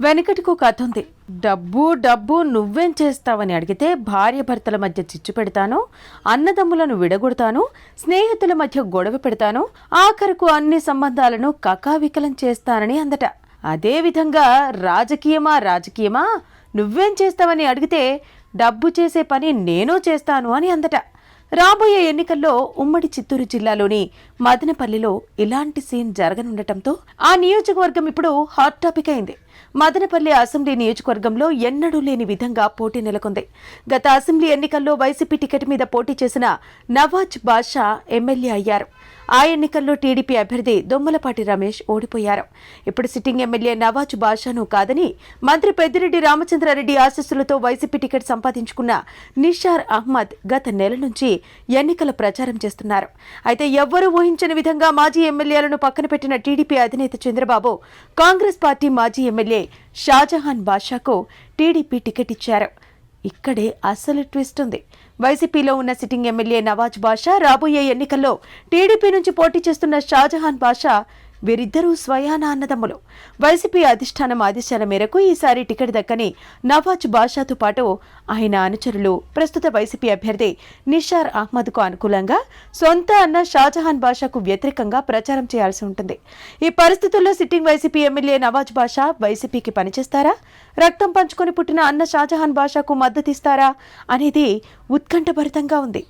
వెనకటికి కథ ఉంది. డబ్బు డబ్బు నువ్వేం చేస్తావని అడిగితే భార్య భర్తల మధ్య చిచ్చు పెడతాను అన్నదమ్ములను విడగొడతాను స్నేహితుల మధ్య గొడవ పెడతాను ఆఖరకు అన్ని సంబంధాలను కకావికలం చేస్తానని అందట. అదేవిధంగా రాజకీయమా రాజకీయమా? నువ్వేం చేస్తావని అడిగితే డబ్బు చేసే పని నేను చేస్తాను అని అందట. రాబోయే ఎన్నికల్లో ఉమ్మడి చిత్తూరు జిల్లాలోని మదనపల్లిలో ఇలాంటి సీన్ జరగనుండటంతో ఆ నియోజకవర్గం ఇప్పుడు హాట్ టాపిక్ అయింది. మదనపల్లి అసెంబ్లీ నియోజకవర్గంలో ఎన్నడూ లేని విధంగా పోటీ నెలకొంది. గత అసెంబ్లీ ఎన్నికల్లో వైసీపీ టికెట్ మీద పోటీ చేసిన నవాజ్ బాషా ఎమ్మెల్యే అయ్యారు. ఆ ఎన్నికల్లో టీడీపీ అభ్యర్థి దొమ్మలపాటి రమేష్ ఓడిపోయారు. ఇప్పుడు సిట్టింగ్ ఎమ్మెల్యే నవాజ్ బాషాను కాదని మంత్రి పెద్దిరెడ్డి రామచంద్రారెడ్డి ఆశస్సులతో వైసీపీ టికెట్ సంపాదించుకున్న నిషార్ అహ్మద్ గత నెల నుంచి ఎన్నికల ప్రచారం చేస్తున్నారు. అయితే ఎవ్వరూ ఊహించని విధంగా మాజీ ఎమ్మెల్యేలను పక్కన పెట్టిన టీడీపీ అధినేత చంద్రబాబు కాంగ్రెస్ పార్టీ మాజీ ఎమ్మెల్యే షాజహాన్ బాషాకు టీడీపీ టికెట్ ఇచ్చారు. ఇక్కడే అసలు ట్విస్ట్ ఉంది. వైసీపీలో ఉన్న సిట్టింగ్ ఎమ్మెల్యే నవాజ్ బాషా రాబోయే ఎన్నికల్లో టీడీపీ నుంచి పోటీ చేస్తున్న షాజహాన్ బాషా వీరిద్దరూ స్వయాన అన్నదమ్ములు. వైసీపీ అధిష్టానం ఆదేశాల మేరకు ఈసారి టికెట్ దక్కని నవాజ్ బాషాతో పాటు ఆయన అనుచరులు ప్రస్తుత వైసీపీ అభ్యర్థి నిషార్ అహ్మద్కు అనుకూలంగా సొంత అన్న షాజహాన్ బాషాకు వ్యతిరేకంగా ప్రచారం చేయాల్సి ఉంటుంది. ఈ పరిస్థితుల్లో sitting YCP MLA Nawaz Basha వైసీపీకి పనిచేస్తారా? రక్తం పంచుకొని పుట్టిన అన్న షాజహాన్ బాషాకు మద్దతిస్తారా? అనేది ఉత్కంఠభరితంగా ఉంది.